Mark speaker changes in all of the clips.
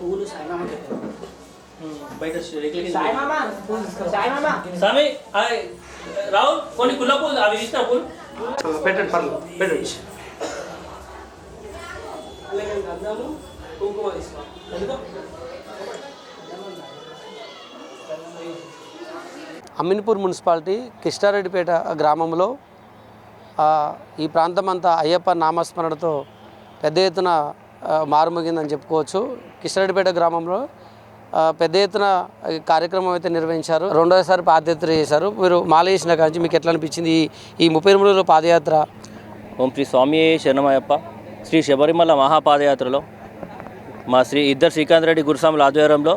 Speaker 1: పూలు సాయిమామ బయట
Speaker 2: స్వామి రావు కొన్ని కుల్ల పూలు అవి ఇస్తా పూలు.
Speaker 1: పెట్టండి పర్లేదు. పెట్టండి. కుంకుమ తీసుకో. అమ్మినిపూర్ మున్సిపాలిటీ కిష్టారెడ్డిపేట గ్రామంలో ఈ ప్రాంతం అంతా అయ్యప్ప నామస్మరణతో పెద్ద ఎత్తున ఆ, మారుమోగిందని చెప్పుకోవచ్చు. కిషరెడ్డిపేట గ్రామంలో పెద్ద ఎత్తున కార్యక్రమం అయితే నిర్వహించారు. రెండోసారి పాదయాత్ర చేశారు. మీరు మాల చేసిన కాంచి మీకు ఎట్లా అనిపించింది? ఈ ఈ ముప్పై ఎనిమిది రోజుల పాదయాత్ర?
Speaker 2: ఓం శ్రీ స్వామి శరణమయ్యప్ప. శ్రీ శబరిమల మహాపాదయాత్రలో మా శ్రీ ఇద్దరు శ్రీకాంత్ రెడ్డి గురుస్వాముల ఆధ్వర్యంలో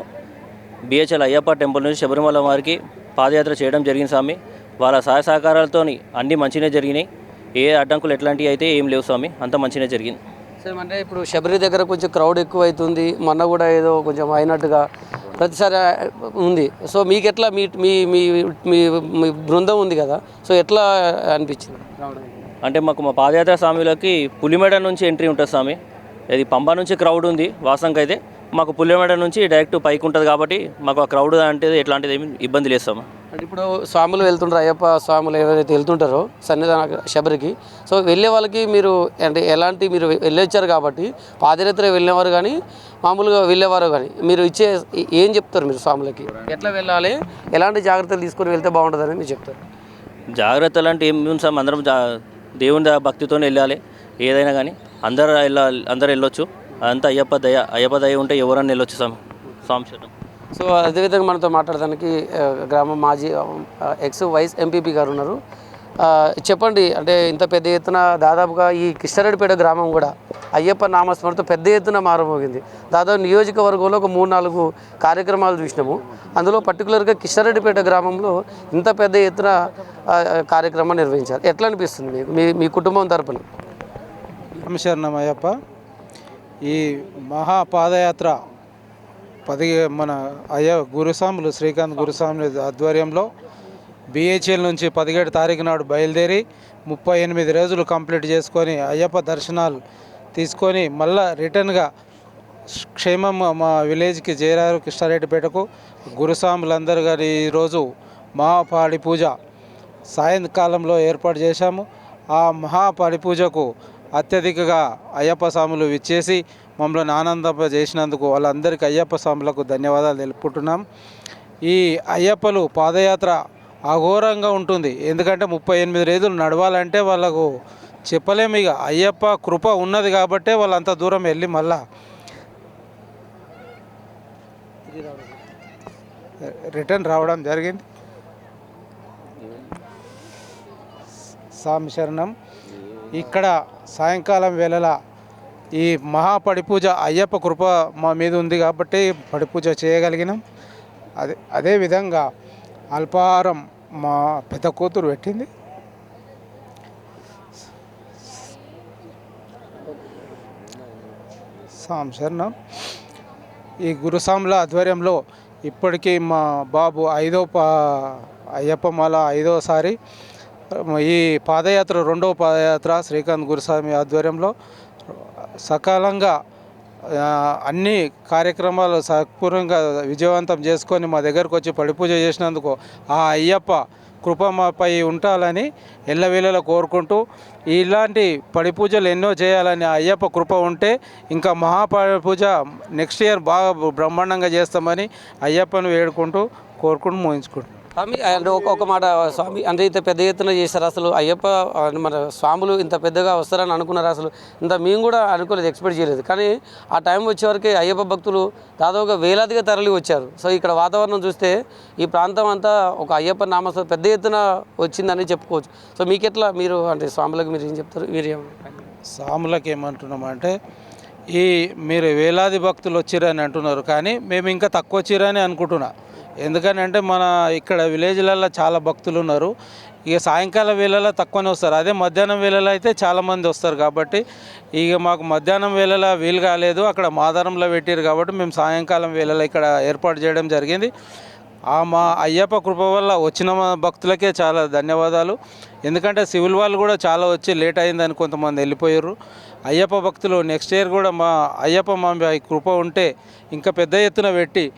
Speaker 2: బిహెచ్ఎల్ అయ్యప్ప టెంపుల్ నుంచి శబరిమల వారికి పాదయాత్ర చేయడం జరిగింది స్వామి. వాళ్ళ సహాయ సహకారాలతో అన్నీ మంచిగా జరిగినాయి. ఏ అడ్డంకులు ఎట్లాంటివి అయితే ఏం లేవు స్వామి అంతా మంచిగా జరిగింది.
Speaker 1: సరే అంటే ఇప్పుడు శబరి దగ్గర కొంచెం క్రౌడ్ ఎక్కువ అవుతుంది మొన్న కూడా ఏదో కొంచెం అయినట్టుగా ప్రతిసారి ఉంది. సో మీకు ఎట్లా మీ మీ మీ మీ బృందం ఉంది కదా సో ఎట్లా అనిపించింది?
Speaker 2: అంటే మాకు మా పాదయాత్ర స్వామిలోకి పులిమేడ నుంచి ఎంట్రీ ఉంటుంది స్వామి. ఇది పంబ నుంచి క్రౌడ్ ఉంది వాసంకి అయితే మాకు పులిమేడ నుంచి డైరెక్ట్ పైకి ఉంటుంది కాబట్టి మాకు ఆ క్రౌడ్ అంటే ఎట్లాంటిది ఏమి ఇబ్బంది స్వామి
Speaker 1: అంటే ఇప్పుడు స్వాములు వెళ్తుంటారు అయ్యప్ప స్వాములు ఎవరైతే వెళ్తుంటారో సన్నిధాన శబరికి. సో వెళ్ళే వాళ్ళకి మీరు అంటే ఎలాంటి మీరు వెళ్ళొచ్చారు కాబట్టి పాదయాత్ర వెళ్ళేవారు కానీ మామూలుగా వెళ్ళేవారు కానీ మీరు ఇచ్చే ఏం చెప్తారు మీరు స్వాములకి? ఎట్లా వెళ్ళాలి? ఎలాంటి జాగ్రత్తలు తీసుకొని వెళ్తే బాగుంటుందని మీరు చెప్తారు?
Speaker 2: జాగ్రత్తలు అంటే ఏం ఉంది స్వామి అందరం జా దేవుని ద- భక్తితోనే వెళ్ళాలి. ఏదైనా కానీ అందరు వెళ్ళాలి అందరు వెళ్ళొచ్చు. అదంతా అయ్యప్ప దయ అయ్యప్ప దయ ఉంటే ఎవరన్నా వెళ్ళొచ్చు స్వామి స్వామి శరణం
Speaker 1: సో అదేవిధంగా మనతో మాట్లాడడానికి గ్రామ మాజీ ఎక్స్ వైస్ ఎంపీపీ గారు ఉన్నారు. ఆ, చెప్పండి అంటే ఇంత పెద్ద ఎత్తున దాదాపుగా ఈ కిష్టరెడ్డిపేట గ్రామం కూడా అయ్యప్ప నామస్మరణతో పెద్ద ఎత్తున మారమోగింది దాదాపు నియోజకవర్గంలో ఒక మూడు నాలుగు కార్యక్రమాలు చూసినాము. అందులో పర్టికులర్గా కిష్టరెడ్డిపేట గ్రామంలో ఇంత పెద్ద ఎత్తున కార్యక్రమం నిర్వహించారు. ఎట్లా అనిపిస్తుంది మీకు? మీ మీ కుటుంబం తరపున?
Speaker 3: శరణమయ్యప్ప ఈ మహాపాదయాత్ర పది మన అయ్య గురుస్వాములు శ్రీకాంత్ గురుస్వాములు ఆధ్వర్యంలో బిహెచ్ఎల్ నుంచి పదిహేడు తారీఖు నాడు బయలుదేరి ముప్పై ఎనిమిది రోజులు కంప్లీట్ చేసుకొని అయ్యప్ప దర్శనాలు తీసుకొని మళ్ళా రిటర్న్గా క్షేమం మా విలేజ్కి చేరారు కృష్ణారెడ్డిపేటకు. గురుస్వాములందరూ గారి ఈరోజు మహాపాడి పూజ సాయంకాలంలో ఏర్పాటు చేశాము. ఆ మహాపాడి పూజకు అత్యధికగా అయ్యప్ప స్వాములు విచ్చేసి మమ్మల్ని ఆనందింపజేసినందుకు వాళ్ళందరికీ అయ్యప్ప స్వాములకు ధన్యవాదాలు తెలుపుకుంటున్నాం. ఈ అయ్యప్పలు పాదయాత్ర అఘోరంగా ఉంటుంది. ఎందుకంటే ముప్పై ఎనిమిది రోజులు నడవాలంటే వాళ్ళకు చెప్పలేము ఇక. అయ్యప్ప కృప ఉన్నది కాబట్టే వాళ్ళు అంత దూరం వెళ్ళి మళ్ళా రిటర్న్ రావడం జరిగింది. సామి శరణం. ఇక్కడ సాయంకాలం వేళల ఈ మహాపడిపూజ అయ్యప్ప కృప మా మీద ఉంది కాబట్టి పడి పూజ చేయగలిగినాం. అదే అదేవిధంగా అల్పాహారం మా పెద్ద కూతురు పెట్టింది. స్వామి ఈ గురుసాముల ఆధ్వర్యంలో ఇప్పటికీ మా బాబు ఐదో పా అయ్యప్ప మాల ఐదోసారి ఈ పాదయాత్ర రెండవ పాదయాత్ర శ్రీకాంత్ గురుస్వామి ఆధ్వర్యంలో సకాలంగా అన్ని కార్యక్రమాలు సపూర్ణంగా విజయవంతం చేసుకొని మా దగ్గరకు వచ్చి పడిపూజ చేసినందుకు ఆ అయ్యప్ప కృప మాపై ఉండాలని ఎల్లవేళలా కోరుకుంటూ ఇలాంటి పడిపూజలు ఎన్నో చేయాలని ఆ అయ్యప్ప కృప ఉంటే ఇంకా మహాపడి పూజ నెక్స్ట్ ఇయర్ బాగా బ్రహ్మాండంగా చేస్తామని అయ్యప్పను వేడుకుంటూ కోరుకుంటూ మోయించుకుంటాం
Speaker 1: స్వామి అంటే ఒక మాట స్వామి అంటే ఇంత పెద్ద ఎత్తున చేశారు అసలు అయ్యప్ప మన స్వాములు ఇంత పెద్దగా వస్తారని అనుకున్నారు అసలు. ఇంత మేము కూడా అనుకోలేదు ఎక్స్పెక్ట్ చేయలేదు. కానీ ఆ టైం వచ్చేవరకు అయ్యప్ప భక్తులు దాదాపుగా వేలాదిగా తరలి వచ్చారు. సో ఇక్కడ వాతావరణం చూస్తే ఈ ప్రాంతం అంతా ఒక అయ్యప్ప నామస్వ పెద్ద ఎత్తున వచ్చిందని చెప్పుకోవచ్చు. సో మీకు ఎట్లా మీరు అంటే స్వాములకు మీరు ఏం చెప్తారు? మీరు ఏమంటారు
Speaker 3: స్వాములకు ఏమంటున్నామంటే ఈ మీరు వేలాది భక్తులు వచ్చిరని అంటున్నారు. కానీ మేము ఇంకా తక్కువ వచ్చిరని అనుకుంటున్నాం. ఎందుకని అంటే మన ఇక్కడ విలేజ్లలో చాలా భక్తులు ఉన్నారు ఇక సాయంకాలం వేళలో తక్కువనే వస్తారు. అదే మధ్యాహ్నం వేళలో అయితే చాలామంది వస్తారు కాబట్టి ఇక మాకు మధ్యాహ్నం వేళలో వీలు కాలేదు. అక్కడ మాదారంలో పెట్టారు కాబట్టి మేము సాయంకాలం వేళలో ఇక్కడ ఏర్పాటు చేయడం జరిగింది. ఆ మా అయ్యప్ప కృప వల్ల వచ్చిన మా భక్తులకే చాలా ధన్యవాదాలు. ఎందుకంటే సివిల్ వాళ్ళు కూడా చాలా వచ్చి లేట్ అయిందని కొంతమంది వెళ్ళిపోయారు. అయ్యప్ప భక్తులు నెక్స్ట్ ఇయర్ కూడా మా అయ్యప్ప మా కృప ఉంటే ఇంకా పెద్ద ఎత్తున పెట్టి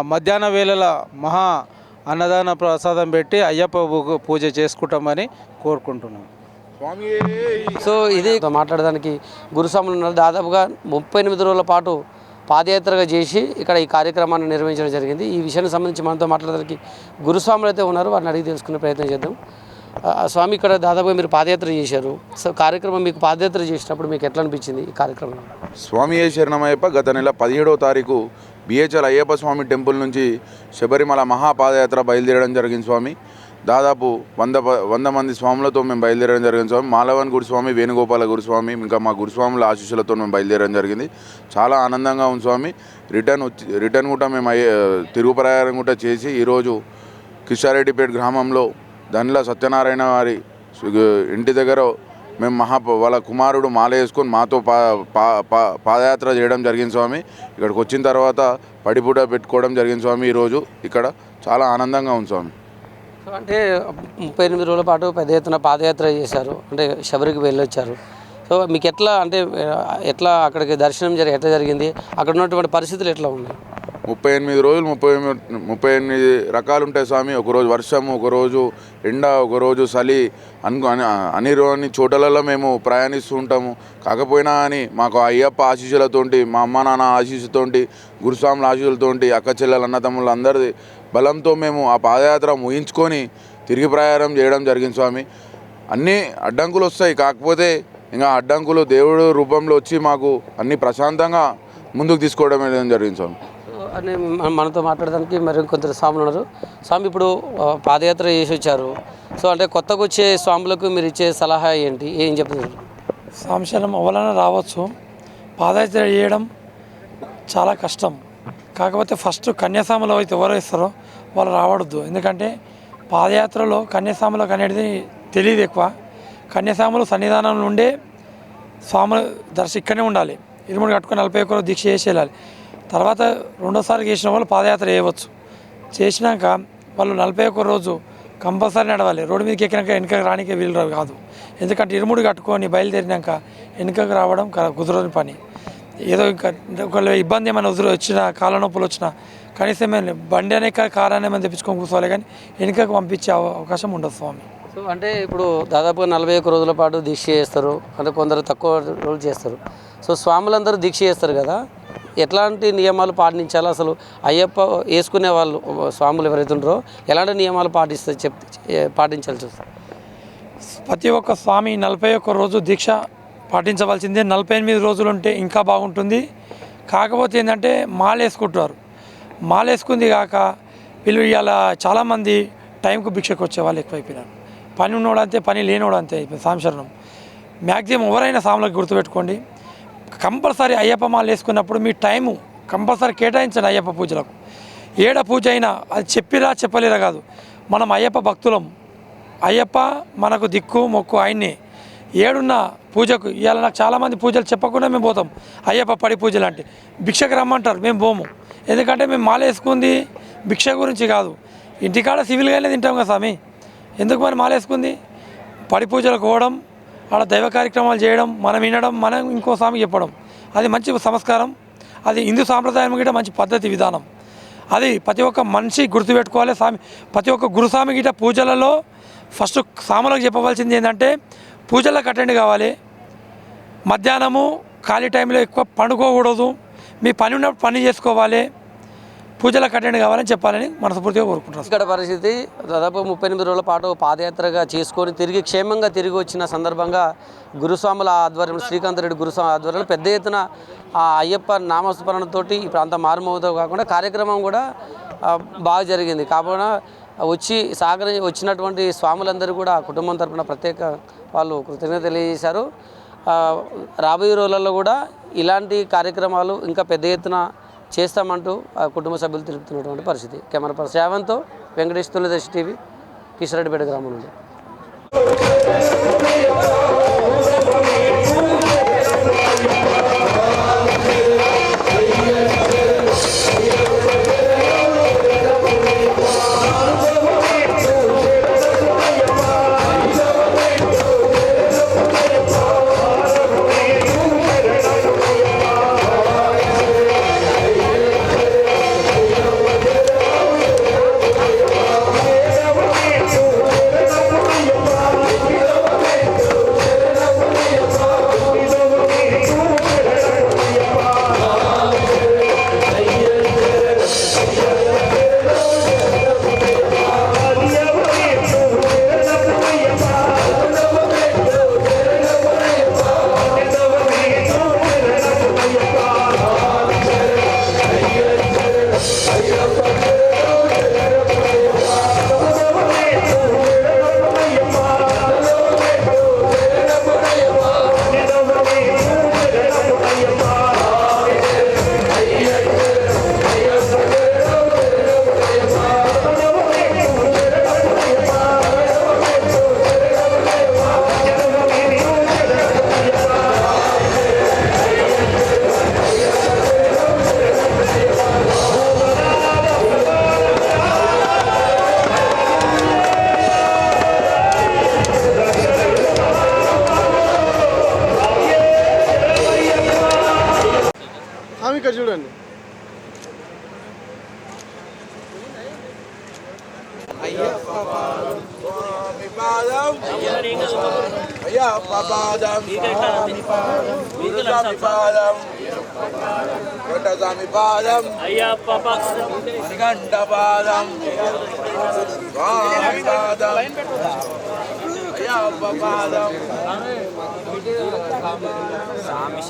Speaker 3: మధ్యాహ్న వేళల మహా అన్నదాన ప్రసాదం పెట్టి అయ్యప్ప పూజ చేసుకుంటామని కోరుకుంటున్నాం.
Speaker 1: సో ఇది మాట్లాడడానికి గురుస్వాములు ఉన్నారు. దాదాపుగా ముప్పై ఎనిమిది రోజుల పాటు పాదయాత్రగా చేసి ఇక్కడ ఈ కార్యక్రమాన్ని నిర్వహించడం జరిగింది. ఈ విషయానికి సంబంధించి మనతో మాట్లాడడానికి గురుస్వాములు అయితే ఉన్నారు. వారిని అడిగి తెలుసుకునే ప్రయత్నం చేద్దాం. ఆ, స్వామి ఇక్కడ దాదాపుగా మీరు పాదయాత్ర చేశారు. సో కార్యక్రమం మీకు పాదయాత్ర చేసినప్పుడు మీకు ఎట్లా అనిపించింది ఈ కార్యక్రమం?
Speaker 4: స్వామి ఏ శరణమయ్యప్ప గత నెల పదిహేడవ తారీఖు బిహెచ్ఎల్ అయ్యప్ప స్వామి టెంపుల్ నుంచి శబరిమల మహాపాదయాత్ర బయలుదేరడం జరిగింది స్వామి. దాదాపు వంద ప- వంద మంది స్వాములతో మేము బయలుదేరడం జరిగింది స్వామి. మాలవన్ గురుస్వామి వేణుగోపాల గురుస్వామి ఇంకా మా గురుస్వాముల ఆశీస్సులతో మేము బయలుదేరడం జరిగింది. చాలా ఆనందంగా ఉంది స్వామి. రిటర్న్ వచ్చి రిటర్న్ కూడా మేము అయ్యే తిరుగు ప్రయాణం కూడా చేసి ఈరోజు కిషారెడ్డిపేట గ్రామంలో దండ్ల సత్యనారాయణ వారి ఇంటి దగ్గర మేము మహా వాళ్ళ కుమారుడు మాల వేసుకొని మాతో పా పా పా- పాదయాత్ర చేయడం జరిగింది స్వామి. ఇక్కడికి వచ్చిన తర్వాత పడిపూట పెట్టుకోవడం జరిగింది స్వామి ఈరోజు. ఇక్కడ చాలా ఆనందంగా ఉంది స్వామి.
Speaker 1: అంటే ముప్పై ఎనిమిది రోజుల పాటు పెద్ద ఎత్తున పాదయాత్ర చేశారు. అంటే శబరికి వెళ్ళొచ్చారు. సో మీకు ఎట్లా అంటే ఎట్లా అక్కడికి దర్శనం జరిగి ఎట్లా జరిగింది? అక్కడ ఉన్నటువంటి పరిస్థితులు ఎట్లా ఉన్నాయి?
Speaker 4: ముప్పై ఎనిమిది రోజులు ముప్పై ఎనిమిది ముప్పై ఎనిమిది రకాలు ఉంటాయి స్వామి. ఒకరోజు వర్షం ఒకరోజు ఎండ ఒకరోజు చలి. అను అని అనిరోని చోటలలో మేము ప్రయాణిస్తూ ఉంటాము. కాకపోయినా అని మాకు అయ్యప్ప ఆశీస్సులతోటి మా అమ్మ నాన్న ఆశీస్సుతోటి గురుస్వాముల ఆశీస్సులతోటి అక్క చెల్లెలు అన్నతమ్ములు అందరిది బలంతో మేము ఆ పాదయాత్ర ముగించుకొని తిరిగి ప్రయాణం చేయడం జరిగింది స్వామి. అన్నీ అడ్డంకులు వస్తాయి. కాకపోతే ఇంకా అడ్డంకులు దేవుడు రూపంలో వచ్చి మాకు అన్ని ప్రశాంతంగా ముందుకు తీసుకోవడం జరిగింది స్వామి.
Speaker 1: అని మనతో మాట్లాడడానికి మరి కొందరు స్వాములు ఉన్నారు. స్వామి ఇప్పుడు పాదయాత్ర చేసి వచ్చారు. సో అంటే కొత్తగా వచ్చే స్వాములకు మీరు ఇచ్చే సలహా ఏంటి? ఏం చెప్తున్నారు
Speaker 5: సంశయం అవలన రావచ్చు. పాదయాత్ర చేయడం చాలా కష్టం. కాకపోతే ఫస్ట్ కన్యాస్వాములు అయితే ఎవరు ఇస్తారో వాళ్ళు రావడద్దు. ఎందుకంటే పాదయాత్రలో కన్యాస్వాములకు అనేది తెలియదు ఎక్కువ. కన్యాస్వాములు సన్నిధానం నుండే స్వాముల దర్శ ఇక్కడనే ఉండాలి. ఇరుముడు కట్టుకొని నలభై ఒక్కరు దీక్ష చేసి వెళ్ళాలి. తర్వాత రెండోసారి చేసిన వాళ్ళు పాదయాత్ర చేయవచ్చు. చేసినాక వాళ్ళు నలభై ఒక్క రోజు కంపల్సరీ నడవాలి. రోడ్డు మీదకి ఎక్కినాక వెనుకకు రానికే వీలు కాదు. ఎందుకంటే ఇరుముడు కట్టుకొని బయలుదేరినాక వెనుకకు రావడం కుదరని పని. ఏదో ఇంకా ఒకవేళ ఇబ్బంది ఏమైనా వదిలి వచ్చినా కాళ్ళ నొప్పులు వచ్చినా కనీసం బండి అనే కా- కారు అనే తెప్పించుకొని కూర్చోవాలి కానీ వెనుకకు పంపించే అవ- అవకాశం ఉండదు స్వామి.
Speaker 1: సో అంటే ఇప్పుడు దాదాపుగా నలభై ఒక్క రోజుల పాటు దీక్ష చేస్తారు. అంటే కొందరు తక్కువ రోజులు చేస్తారు. సో స్వాములందరూ దీక్ష చేస్తారు కదా? ఎట్లాంటి నియమాలు పాటించాలి? అసలు అయ్యప్ప వేసుకునే వాళ్ళు స్వాములు ఎవరైతే ఉంటారో ఎలాంటి నియమాలు పాటిస్తే చెప్ పాటించాలి పాటించాల్సి వస్తుంది
Speaker 5: ప్రతి ఒక్క స్వామి నలభై ఒక్క రోజు దీక్ష పాటించవలసిందే. నలభై ఎనిమిది రోజులు ఉంటే ఇంకా బాగుంటుంది. కాకపోతే ఏంటంటే మాల మాలేసుకుంది కాక వీళ్ళు ఇవాళ చాలామంది టైంకు భిక్షకు వచ్చే వాళ్ళు ఎక్కువైపోయినారు. పని ఉన్నోడు అంతే పని లేనోడంతే అయిపోయింది. సాంశరణం. మ్యాక్సిమం ఎవరైనా సాములకు గుర్తుపెట్టుకోండి. కంపల్సరీ అయ్యప్ప మాల వేసుకున్నప్పుడు మీ టైము కంపల్సరీ కేటాయించండి అయ్యప్ప పూజలకు. ఏడ పూజ అయినా అది చెప్పిరా చెప్పలేరా కాదు. మనం అయ్యప్ప భక్తులం. అయ్యప్ప మనకు దిక్కు మొక్కు ఆయన్నే. ఏడున్న పూజకు ఇవాళ నాకు చాలామంది పూజలు చెప్పకుండా మేము పోతాం. అయ్యప్ప పడి పూజలు అంటే భిక్షకు రమ్మంటారు మేము పోము. ఎందుకంటే మేము మాల వేసుకుంది భిక్ష గురించి కాదు. ఇంటికాడ సివిల్గానే తింటాం కదా స్వామి. ఎందుకు మరి మాల వేసుకుంది? పడి పూజలకు పోవడం ఆడ దైవ కార్యక్రమాలు చేయడం మనం వినడం మనం ఇంకో స్వామి చెప్పడం అది మంచి సంస్కారం. అది హిందూ సాంప్రదాయం గిట మంచి పద్ధతి విధానం. అది ప్రతి ఒక్క మనిషి గుర్తుపెట్టుకోవాలి స్వామి. ప్రతి ఒక్క గురుస్వామి గిట పూజలలో ఫస్ట్ సాములకు చెప్పవలసింది ఏంటంటే పూజలకు అటెండ్ కావాలి. మధ్యాహ్నము ఖాళీ టైంలో ఎక్కువ పండుకోకూడదు. మీ పని ఉన్నప్పుడు పని చేసుకోవాలి. పూజలకు అటెండ్ కావాలని చెప్పాలని మనస్ఫూర్తిగా కోరుకుంటున్నాం
Speaker 1: ఇక్కడ పరిస్థితి దాదాపు ముప్పై ఎనిమిది రోజుల పాటు పాదయాత్రగా చేసుకొని తిరిగి క్షేమంగా తిరిగి వచ్చిన సందర్భంగా గురుస్వాముల ఆధ్వర్యంలో శ్రీకాంత్ రెడ్డి గురుస్వామి ఆధ్వర్యంలో పెద్ద ఎత్తున ఆ అయ్యప్ప నామస్మరణతోటి ఈ ప్రాంతం మారుమోగుతో కాకుండా కార్యక్రమం కూడా బాగా జరిగింది. కాబట్టి వచ్చి సాగర వచ్చినటువంటి స్వాములందరూ కూడా కుటుంబం తరపున ప్రత్యేక వాళ్ళు కృతజ్ఞత తెలియజేశారు. రాబోయే రోజులలో కూడా ఇలాంటి కార్యక్రమాలు ఇంకా పెద్ద ఎత్తున చేస్తామంటూ ఆ కుటుంబ సభ్యులు తెలుపుతున్నటువంటి పరిస్థితి. కెమెరా పర్సన్ శ్రావంత్తో వెంకటేష్ తులదర్శి టీవీ కిషరెడ్డిపేట గ్రామం నుండి.
Speaker 6: స్వామి
Speaker 4: పాదం. శ్రీకంఠ పాదం. స్వామి పాదం. అయ్యప్ప పాదం. స్వామి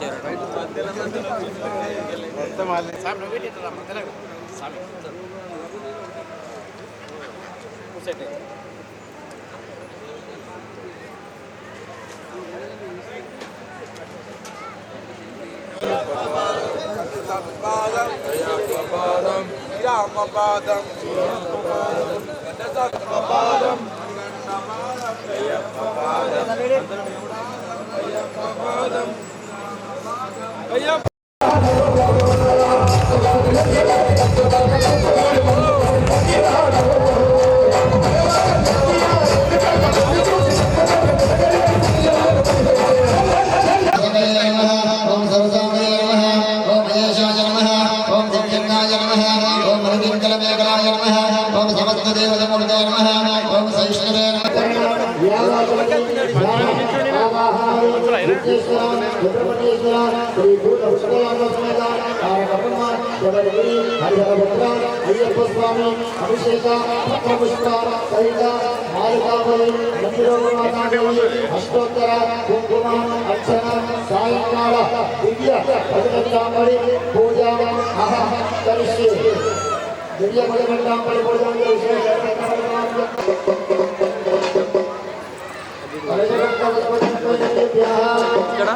Speaker 4: పాదం అయ్యప్ప పాదం శ్రీరామ పాదం స్వామి
Speaker 7: దివ్యంగాయ నమః ఓం మణికింకల మేఘలాయ నమః ఓం సమస్త దేవతమూర్తే నమః ఓం సైష్ణవే అయ్యప్ప స్వామి అభిషేక సహిత అష్టోత్తర కుంకుమ అర్చన సాయంకాల దివ్య పదిగంటాంబడి ఇక్కడ